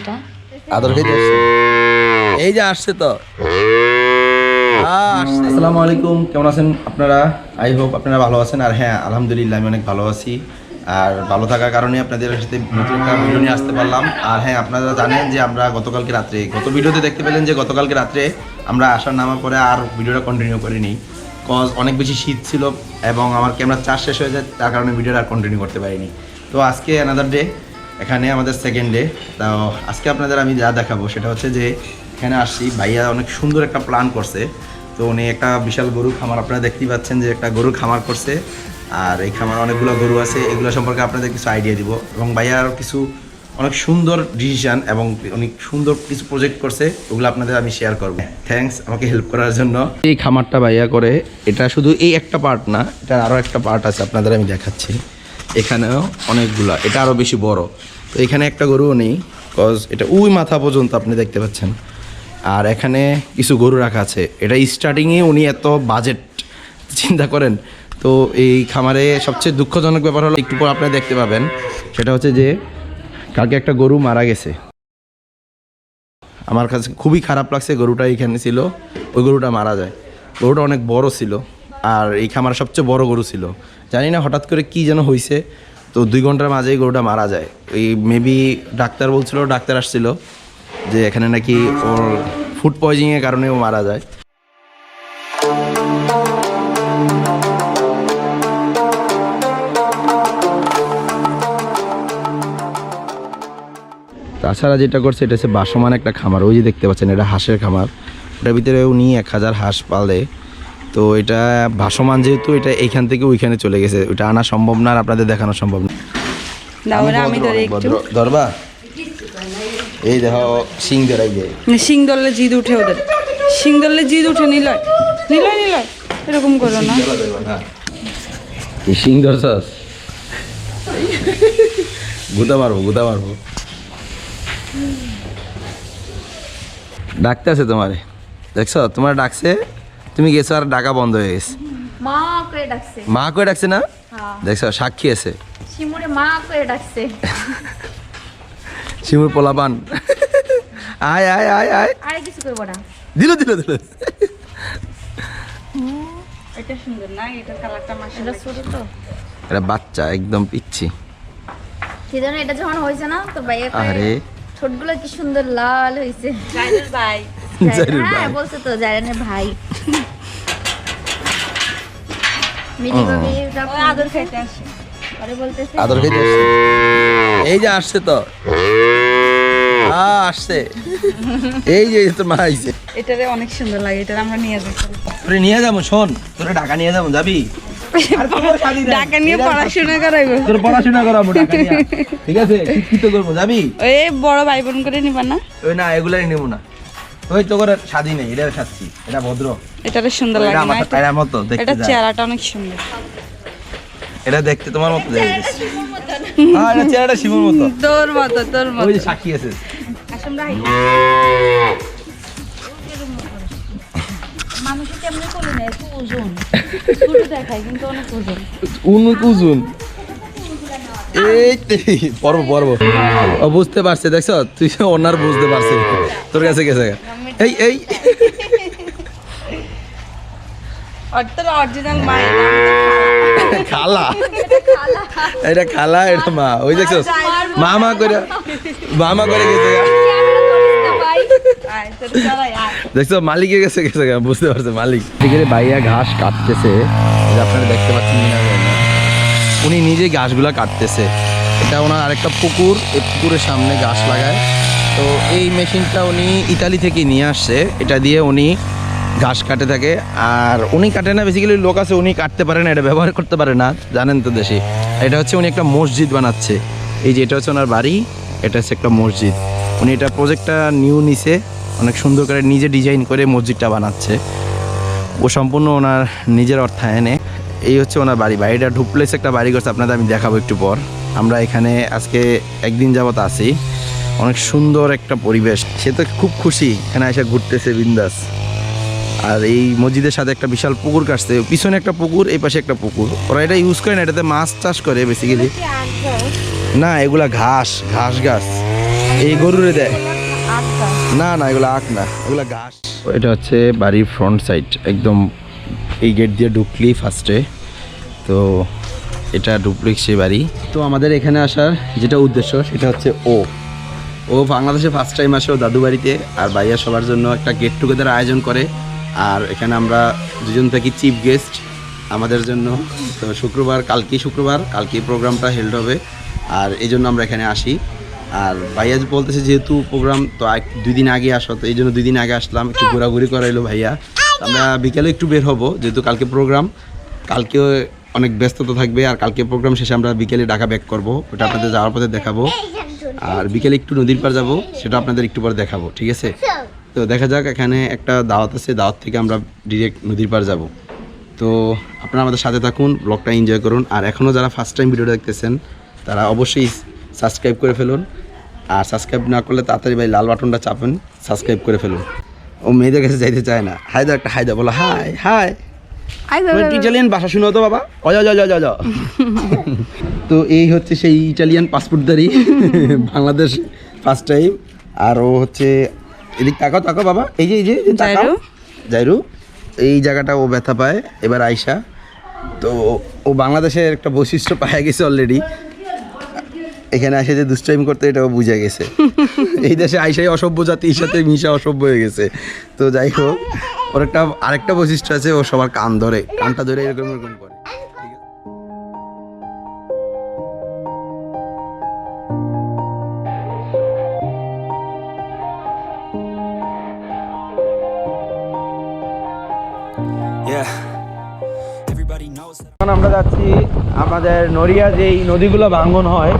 এটা আদর খেতে আসছে এই যে আসছে তো। আসসালামু আলাইকুম কেমন আছেন আপনারা? আই হোপ আপনারা ভালো আছেন। আর হ্যাঁ আলহামদুলিল্লাহ আমি অনেক ভালো আছি। আর ভালো থাকার কারণে আপনাদের সাথে নতুন একটা ভিডিও নিয়ে আসতে পারলাম। আর হ্যাঁ আপনারা জানেন যে আমরা গতকালকে রাত্রে গত ভিডিওতে দেখতে পেলেন যে গতকালকে রাত্রে আমরা আসার নামার পরে আর ভিডিওটা কন্টিনিউ করিনি। কজ অনেক বেশি শীত ছিল এবং আমার ক্যামেরা চার্জ শেষ হয়ে যায় তার কারণে ভিডিওটা আর কন্টিনিউ করতে পারিনি। তো আজকে অ্যানাদার ডে এখানে আমাদের সেকেন্ড ডে তো আজকে আপনাদের আমি যা দেখাবো সেটা হচ্ছে যে এখানে আসছি। ভাইয়া অনেক সুন্দর একটা প্ল্যান করছে। তো উনি একটা বিশাল গরু খামার, আপনারা দেখতেই পাচ্ছেন যে একটা গরু খামার করছে। আর এই খামার অনেকগুলো গরু আছে, এগুলো সম্পর্কে আপনাদের কিছু আইডিয়া দিব। এবং ভাইয়া আরও কিছু অনেক সুন্দর ডিসিশন এবং অনেক সুন্দর কিছু প্রজেক্ট করছে, ওগুলো আপনাদের আমি শেয়ার করব। থ্যাঙ্কস আমাকে হেল্প করার জন্য। এই খামারটা ভাইয়া করে, এটা শুধু এই একটা পার্ট না এটা আরও একটা পার্ট আছে আপনাদের আমি দেখাচ্ছি। এখানেও অনেকগুলা, এটা আরও বেশি বড়। তো এখানে একটা গরুও নেই কজ এটা ওই মাথা পর্যন্ত আপনি দেখতে পাচ্ছেন। আর এখানে কিছু গরু রাখা আছে, এটা স্টার্টিংয়ে উনি এত বাজেট চিন্তা করেন। তো এই খামারে সবচেয়ে দুঃখজনক ব্যাপার হলো, একটু পর আপনারা দেখতে পাবেন, সেটা হচ্ছে যে কালকে একটা গরু মারা গেছে। আমার কাছে খুবই খারাপ লাগছে, গরুটা এখানে ছিল, ওই গরুটা মারা যায়। গরুটা অনেক বড় ছিল। আর এই খামার সবচেয়ে বড় গরু ছিল। জানি না হঠাৎ করে কি যেন হয়েছে তো দুই ঘণ্টার মাঝেই গরুটা মারা যায়। এই মেবি ডাক্তার বলছিল, ডাক্তার আসছিল যে এখানে নাকি ওর ফুড পয়জনিংয়ের কারণে ও মারা যায়। তাছাড়া যেটা করছে, এটা হচ্ছে বাসমান একটা খামার। ওই যে দেখতে পাচ্ছেন, এটা হাঁসের খামার। ওটার ভিতরে উনি এক হাজার হাঁস পালে। তো এটা ভাসমান যেহেতু এটা এইখান থেকে ওইখানে চলে গেছে। ওটা আনা সম্ভব না আর আপনাদের দেখানো সম্ভব না। ধরবা? এই দেখো সিং ধরাই যায় সিং দলে জিদ উঠে ওদের। সিং দলে জিদ উঠে নিলয়। নিলয় নিলয়। এরকম করো না। সিং ধরছস? গুদা মারবো গুদা মারবো। ডাকতে আছে তোমারে। দেখছ? তোমার ডাকছে? তুমি গেছো আর ডাকা বন্ধ হয়ে গেছে। মা করে ডাকছে। মা কই ডাকছে না? হ্যাঁ দেখছ সাক্ষী আছে। শিমুরে মা করে ডাকছে। শিমুর পোলাপান। আয় আয় আয় আয়। আরে কিছু করব না। দিল দিল দিল। এটা সুন্দর না এটা কালারটা মাসে ছোট তো। এটা বাচ্চা একদম পিচ্ছি। সেই এটা যখন হয়েছে না তো কয়, আরে। ছোটগুলো কি সুন্দর লাল হয়েছে। ভাই। হ্যাঁ ভাই। বলছে তো ভাই। মিটি ভাবি আদর খাইতে আসে। পরে বলতেছে। আদর খেতে আসছে এই যে আসছে তো। আসছে। এই যে তোর মা আইছে। এটারে অনেক সুন্দর লাগে এটা আমরা নিয়ে যাই। তোরে নিয়ে যাব শোন। তোরে ঢাকা নিয়ে যাব যাবি? আর তোর শাদি নাই। ঢাকা নিয়ে পড়াশোনা করাইবো। তোর পড়াশোনা করাবো ঢাকা নিয়ে ঠিক আছে? শিক্ষিত করব যাবি? ওই বড় ভাই বোন করে নিবা না? ওই না এগুলাই নেব না। ওই তো করে শাদি নেই এটা এটা ভদ্র। এটারে সুন্দর এটা লাগে না এটা- মতো দেখতে এটা চেহারাটা অনেক সুন্দর। এটা দেখতে তোমার মতো দেখতে হ্যাঁ এটা চেহারাটা শিবুর মতো। তোর মতো তোর ওই মতো। যে সাক্ষী আছে। আসম রাই মানুষের কেমনে করল না একটু ওজন ছোট দেখায় কিন্তু অনেক ওজন উনুক উজুন। এই পর্ব পর্ব। ও বুঝতে পারছে দেখছ? তুই ওনার বুঝতে পারছে তোর কাছে গেছে। এই এই। খালা। এটা খালা এটা মা। ওই দেখছ? করে করে গেছে। দেখছ মালিকে বুঝতে পারছে মালিক। ভাইয়া ঘাস কাটতেছে আপনারা দেখতে পাচ্ছেন না। উনি নিজে ঘাসগুলা কাটতেছে। এটা ওনার আরেকটা পুকুর এই পুকুরের সামনে ঘাস লাগায়। তো এই মেশিনটা উনি ইতালি থেকে নিয়ে আসছে। এটা দিয়ে উনি ঘাস কাটে থাকে। আর উনি কাটে না বেসিক্যালি লোক আছে, উনি কাটতে পারে না, এটা ব্যবহার করতে পারে না, জানেন তো দেশে। এটা হচ্ছে উনি একটা মসজিদ বানাচ্ছে। এই যে এটা হচ্ছে ওনার বাড়ি, এটা হচ্ছে একটা মসজিদ। উনি এটা প্রজেক্টটা নিউ নিছে, অনেক সুন্দর করে নিজে ডিজাইন করে মসজিদটা বানাচ্ছে। ও সম্পূর্ণ ওনার নিজের অর্থায়নে। এই হচ্ছে ওনার বাড়ি। বাড়িটা ঢুকলেছে একটা বাড়ি করছে আপনাদের আমি দেখাবো একটু পর। আমরা এখানে আজকে একদিন যাবত আছি। অনেক সুন্দর একটা পরিবেশ। সে তো খুব খুশি এখানে এসে ঘুরতেছে বিন্দাস। আর এই মসজিদের সাথে একটা বিশাল পুকুর কাটছে। পিছনে একটা পুকুর এই পাশে একটা পুকুর। ওরা এটা ইউজ করে না এটাতে মাছ চাষ করে বেসিক্যালি না এগুলা ঘাস ঘাস গাছ। এই গরুরে দেয়। না না এগুলো আখ না এগুলো ঘাস। এটা হচ্ছে বাড়ির ফ্রন্ট সাইড একদম এই গেট দিয়ে ঢুকলি ফার্স্টে তো এটা ডুপ্লেক্স সে বাড়ি। তো আমাদের এখানে আসার যেটা উদ্দেশ্য সেটা হচ্ছে ও। ও বাংলাদেশে ফার্স্ট টাইম আসে ও দাদু বাড়িতে, আর ভাইয়া সবার জন্য একটা গেট টুগেদার আয়োজন করে। আর এখানে আমরা দুজন থাকি চিফ গেস্ট আমাদের জন্য। তো শুক্রবার কালকে শুক্রবার কালকে প্রোগ্রামটা হেল্ড হবে। আর এই জন্য আমরা এখানে আসি। আর ভাইয়া বলতেছে যেহেতু প্রোগ্রাম তো দুই দিন আগে আসো, তো এই জন্য দুই দিন আগে আসলাম, একটু ঘোরাঘুরি করাইলো ভাইয়া। আমরা বিকেলে একটু বের হব, যেহেতু কালকে প্রোগ্রাম কালকেও অনেক ব্যস্ততা থাকবে, আর কালকে প্রোগ্রাম শেষে আমরা বিকেলে ঢাকা ব্যাক করব। ওটা আপনাদের যাওয়ার পথে দেখাবো। আর বিকেলে একটু নদীর পার যাব সেটা আপনাদের একটু পর দেখাবো ঠিক আছে? তো দেখা যাক এখানে একটা দাওয়াত আছে দাওয়াত থেকে আমরা ডিরেক্ট নদীর পার যাব। তো আপনারা আমাদের সাথে থাকুন ব্লগটা এনজয় করুন আর এখনও যারা ফার্স্ট টাইম ভিডিও দেখতেছেন তারা অবশ্যই সাবস্ক্রাইব করে ফেলুন। আর সাবস্ক্রাইব না করলে তাড়াতাড়ি ভাই লাল বাটনটা চাপেন সাবস্ক্রাইব করে ফেলুন। ও মেয়েদের কাছে যাইতে চায় না। হাই দাও একটা হাই দাও বলো হাই হাই ইটালিয়ান ভাষা শুনো তো বাবা। অ যা যা যা যা তো এই হচ্ছে সেই ইটালিয়ান পাসপোর্টদারি বাংলাদেশ ফার্স্ট টাইম আর ও হচ্ছে এদিক তাকাও তাকাও বাবা। এই যে এই যে তাকাও। জাইরু। এই জায়গাটা ও ব্যথা পায়। এবার আয়সা তো ও বাংলাদেশের একটা বৈশিষ্ট্য পাওয়া গেছে অলরেডি এখানে আসে যে দুষ্টাইম করতে এটাও বুঝে গেছে। এই দেশে আইসাই অসভ্য জাতির সাথে মিশা অসভ্য হয়ে গেছে। তো যাই হোক ওর একটা আরেকটা বৈশিষ্ট্য আছে ও সবার কান ধরে কানটা ধরে এরকম এরকম করে। এখন আমরা যাচ্ছি আমাদের নড়িয়া যেই নদীগুলো ভাঙন হয়,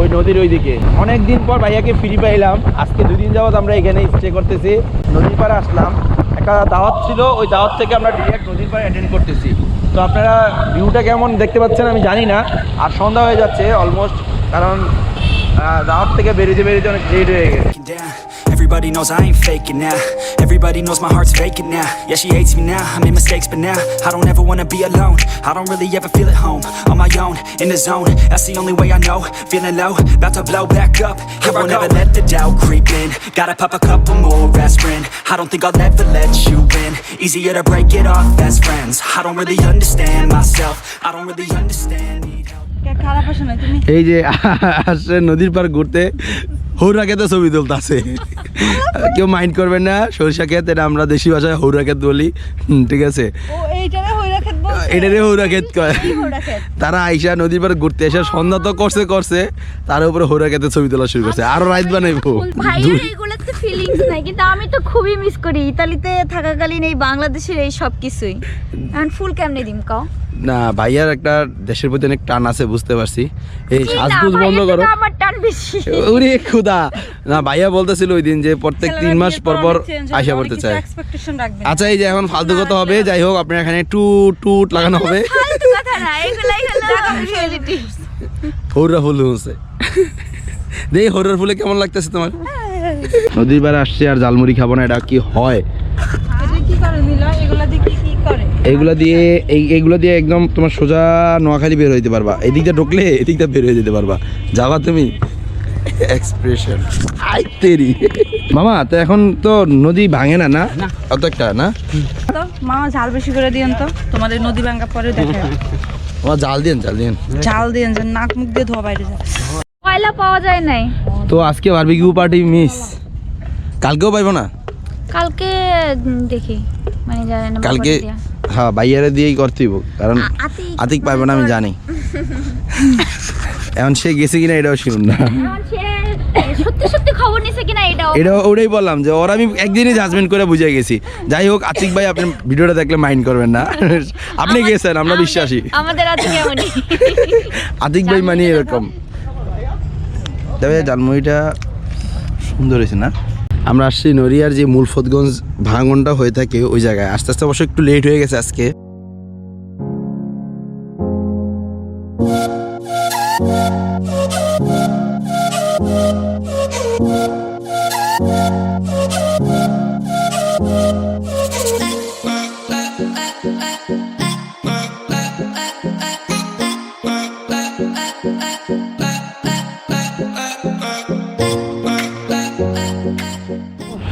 ওই নদীর ওই দিকে অনেক দিন পর ভাইয়াকে ফ্রি পাইলাম। আজকে দুই দিন যাবত আমরা এখানে স্টে করতেছি। নদীর পাড়ে আসলাম। একটা দাওয়াত ছিল, ওই দাওয়াত থেকে আমরা ডিরেক্ট নদীর পাড়ে অ্যাটেন্ড করতেছি। তো আপনারা ভিউটা কেমন দেখতে পাচ্ছেন আমি জানি না। আর সন্ধ্যা হয়ে যাচ্ছে অলমোস্ট কারণ দাওয়াত থেকে বেরিয়ে বেরিয়ে অনেক লেট হয়ে গেছে. Everybody knows I ain't faking now. Everybody knows my heart's vacant now. Yeah, she hates me now. I made mistakes, but now I don't ever wanna be alone. I don't really ever feel at home. On my own, in the zone. That's the only way I know. Feeling low, about to blow back up. Here I won't ever let the doubt creep in. Gotta pop a couple more aspirin. I don't think I'll ever let you in. Easier to break it off best friends. I don't really understand myself. I don't really understand. Need help. খারাপ আসে না তুমি এই যে আসছে নদীর পার ঘুরতে হৌরা খেতে ছবি তুলতেছে। কেউ মাইন্ড করবেন না সরিষা ক্ষেত এটা আমরা দেশি ভাষায় হৌরা ক্ষেত বলি ঠিক আছে? এটারে হৌরা ক্ষেত কয়? তারা আইসা নদীর পার ঘুরতে এসে সন্ধ্যা তো করছে করছে তার উপরে হৌরা ক্ষেতে ছবি তোলা শুরু করছে আরও রাইত বানাইবো। ভাইয়ের এগুলোতে ফিলিংস নাই কিন্তু আমি তো খুবই মিস করি ইতালিতে থাকাকালীন এই বাংলাদেশের এই সব কিছুই এখন ফুল কেমনে দিম কাও? না ভাইয়ার একটা দেশের প্রতি অনেক টান আছে বুঝতে পারছি। এই সাজগুজ বন্ধ করো। ওরে খুদা। না ভাইয়া বলতেছিল ওই দিন যে প্রত্যেক তিন মাস পর পর আইসা পড়তে চায়। আচ্ছা এই যে এখন ফালতু কথা হবে যাই হোক আপনার এখানে টু টুট লাগানো হবে। ফালতু কথা না এগুলাই হলো হৌরা ফুল হচ্ছে। দেই হৌরার ফুলে কেমন লাগতেছে তোমার? নদীর পাড়ে আসছে আর জালমুড়ি খাব না এটা কি হয় এটা কি করে নিল এগুলা দিয়ে কি এইগুলা দিয়ে এই এইগুলো দিয়ে একদম তোমার সোজা নোয়াখালী বের হইতে পারবা। এদিকটা ঢুকলে এদিকটা বের হয়ে যেতে পারবা। যাবা তুমি? এক্সপ্রেশন আই তেরি। মামা তো এখন তো নদী ভাঙে না না? অত একটা না? তো মামা ঝাল বেশি করে দিয়েন তো। তোমাদের নদী ভাঙ্গা পরে দেখে আমার জাল দিন জাল দিন ঝাল দিয়েন যে নাক মুখ দিয়ে ধোয়া বাইরে যায়। কয়লা পাওয়া যায় নাই? তো আজকে বারবিকিউ পার্টি মিস কালকেও পাইবো না? কালকে দেখি। মানে জানেন না কালকে। হ্যাঁ বাইয়ারে দিয়েই করতে হইব কারণ আতিক পাইবো না আমি জানি। এখন সে গেছে কিনা এটাও শুনুন না। সত্যি সত্যি খবর নিছে কিনা এটাও? এটা ওটাই বললাম যে ওরা আমি একদিনই জাজমেন্ট করে বুঝে গেছি। যাই হোক আতিক ভাই আপনি ভিডিওটা দেখলে মাইন্ড করবেন না। আপনি গেছেন আমরা বিশ্বাসী। আমাদের আছে কেমনই আতিক ভাই মানে এরকম। তবে সুন্দর হয়েছে না? আমরা আসছি নড়িয়ার যে মুলফতগঞ্জ ভাঙনটা হয়ে থাকে ওই জায়গায়। আস্তে আস্তে অবশ্য একটু লেট হয়ে গেছে আজকে।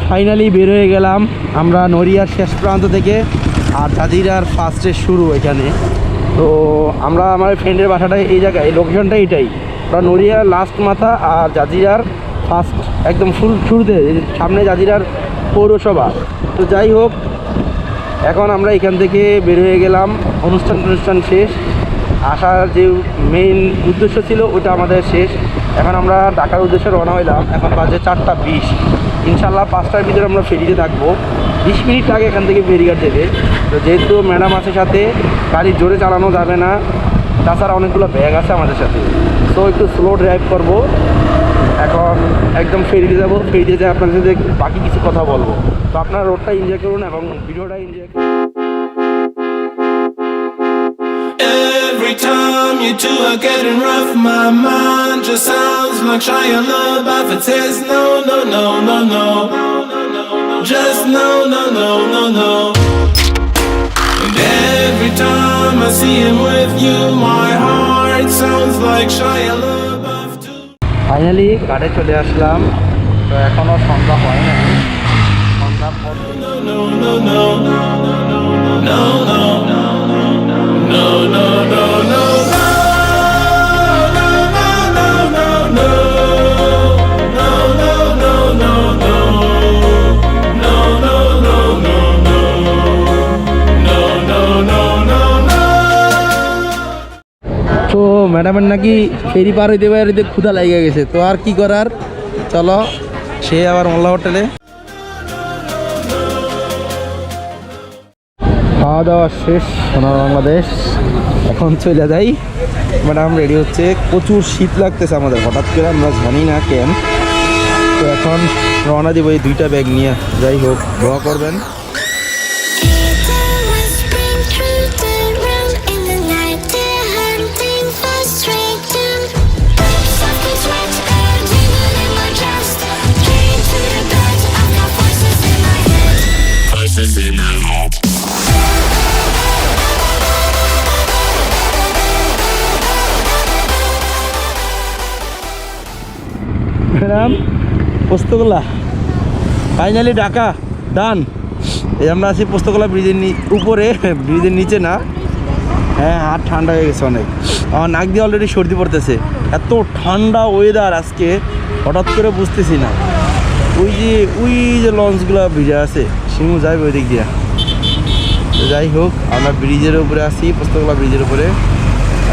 ফাইনালি বের হয়ে গেলাম আমরা নড়িয়ার শেষ প্রান্ত থেকে আর জাজিরার ফার্স্টের শুরু এখানে। তো আমরা আমার ফ্রেন্ডের বাসাটা এই জায়গায় লোকেশনটা এটাই। আমরা নড়িয়ার লাস্ট মাথা আর জাজিরার ফার্স্ট একদম ফুল শুরুতে সামনে জাজিরার পৌরসভা। তো যাই হোক, এখন আমরা এখান থেকে বের হয়ে গেলাম। অনুষ্ঠান অনুষ্ঠান শেষ। আসার যে মেইন উদ্দেশ্য ছিল, ওটা আমাদের শেষ। এখন আমরা ঢাকার উদ্দেশ্যে রওনা হইলাম। এখন বাজে চারটা বিশ। ইনশাল্লাহ পাঁচটার ভিতরে আমরা ফেরিতে থাকব। বিশ মিনিট আগে এখান থেকে ফেরিঘাট দেবে তো যেহেতু ম্যাডাম আছে সাথে, গাড়ি জোরে চালানো যাবে না, তাছাড়া অনেকগুলো ব্যাগ আছে আমাদের সাথে। তো একটু স্লো ড্রাইভ করব। এখন একদম ফেরিতে যাব। ফেরিতে যাই আপনাদের সাথে বাকি কিছু কথা বলব। তো আপনারা রোডটা এনজয় করুন এবং ভিডিওটা এনজয় করুন। on you too are getting rough. My mind just sounds like Shia LaBeouf. It says no, no, no, no, no. Just no, no, no, no, no. And every time I see him with you, my heart sounds like Shia LaBeouf too. Finally গাড়ি চলে আসলাম তো এখনও সন্ধ্যা হয়নি সন্ধ্যা পর no, no, no, no, no, no, no, no. ম্যাডামের নাকি ফেরি পার হইতে পার হইতে ক্ষুধা লাগিয়ে গেছে। তো আর কি করার? চলো, সে আবার মোল্লা হোটেলে। খাওয়া দাওয়া শেষ, সোনার বাংলাদেশ। এখন চলে যাই। ম্যাডাম রেডি হচ্ছে। প্রচুর শীত লাগতেছে আমাদের। হঠাৎ করে আমরা জানি না কেন। তো এখন রওনা দিব এই দুইটা ব্যাগ নিয়ে। যাই হোক, দোয়া করবেন। পোস্তগোলা ফাইনালি ঢাকা ডান এই আমরা আছি পোস্তগোলা ব্রিজের উপরে, ব্রিজের নিচে না। হ্যাঁ হাত ঠান্ডা হয়ে গেছে অনেক। আমার নাক দিয়ে অলরেডি সর্দি পড়তেছে। এত ঠান্ডা ওয়েদার আজকে, হঠাৎ করে বুঝতেছি না। ওই যে ওই যে লঞ্চগুলো ভিজে আছে সিমু যাইবে ওই দিক দিয়ে। যাই হোক, আমরা ব্রিজের উপরে আছি পোস্তগোলা ব্রিজের উপরে।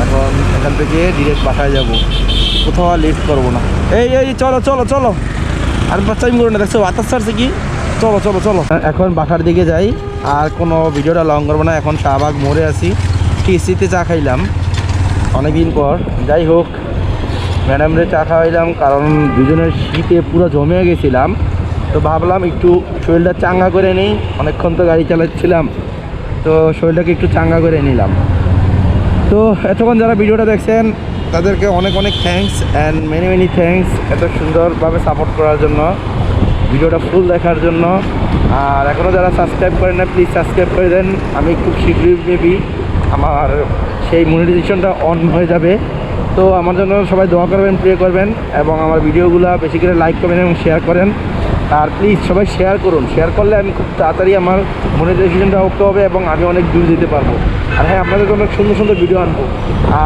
এখন এখান থেকে ডিরেক্ট বাসায় যাব। কোথাও লেট করব না। এই এই, চলো চলো চলো। আর বাচ্চা করো না, দেখছ? বাতাস ছাড়ছে কি? চলো চলো চলো। এখন বাসার দিকে যাই, আর কোনো ভিডিওটা লং করব না, এখন শাহবাগ মোড়ে আছি। টিএসিতে চা খাইলাম। অনেকদিন পর। যাই হোক ম্যাডামরে চা খাওয়াইলাম, কারণ দুজনের শীতে পুরো জমে গেছিলাম। তো ভাবলাম একটু শরীরটা চাঙ্গা করে নিই, অনেকক্ষণ তো গাড়ি চালাচ্ছিলাম। তো শরীরটাকে একটু চাঙ্গা করে নিলাম। তো এতক্ষণ যারা ভিডিওটা দেখছেন তাদেরকে অনেক অনেক thanks and many many thanks এত সুন্দরভাবে সাপোর্ট করার জন্য, ভিডিওটা ফুল দেখার জন্য। আর এখনও যারা সাবস্ক্রাইব করেন না প্লিজ সাবস্ক্রাইব করে দেন। আমি খুব শীঘ্রই মেবি আমার সেই মনিটাইজেশনটা অন হয়ে যাবে। তো আমার জন্য সবাই দোয়া করবেন প্রে করবেন এবং আমার ভিডিওগুলো বেশি করে লাইক করবেন এবং শেয়ার করেন। আর প্লিজ সবাই শেয়ার করুন। শেয়ার করলে আমি খুব তাড়াতাড়ি আমার মনিটাইজেশনটা উঠতে হবে এবং আমি অনেক দূর যেতে পারব। আর হ্যাঁ আপনাদের অনেক সুন্দর সুন্দর ভিডিও আনব।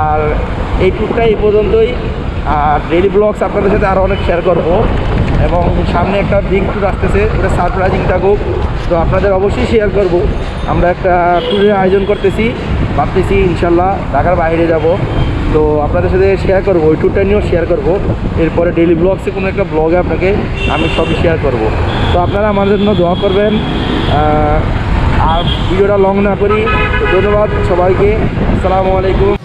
আর এই ট্যুরটা এই পর্যন্তই। আর ডেইলি ব্লগস আপনাদের সাথে আরও অনেক শেয়ার করব। এবং সামনে একটা বিগ ট্যুর আসতেছে, ওটা সারপ্রাইজিং থাকুক। তো আপনাদের অবশ্যই শেয়ার করব। আমরা একটা ট্যুরের আয়োজন করতেছি। ভাবতেছি ইনশাল্লাহ ঢাকার বাইরে যাব। তো আপনাদের সাথে শেয়ার করব, ওই ট্যুরটা নিয়েও শেয়ার করব। এরপরে ডেইলি ব্লগসে কোনো একটা ব্লগে আপনাকে আমি সবই শেয়ার করব। তো আপনারা আমার জন্য দোয়া করবেন। আর ভিডিওটা লং না করি। ধন্যবাদ সবাইকে। আসসালামু আলাইকুম।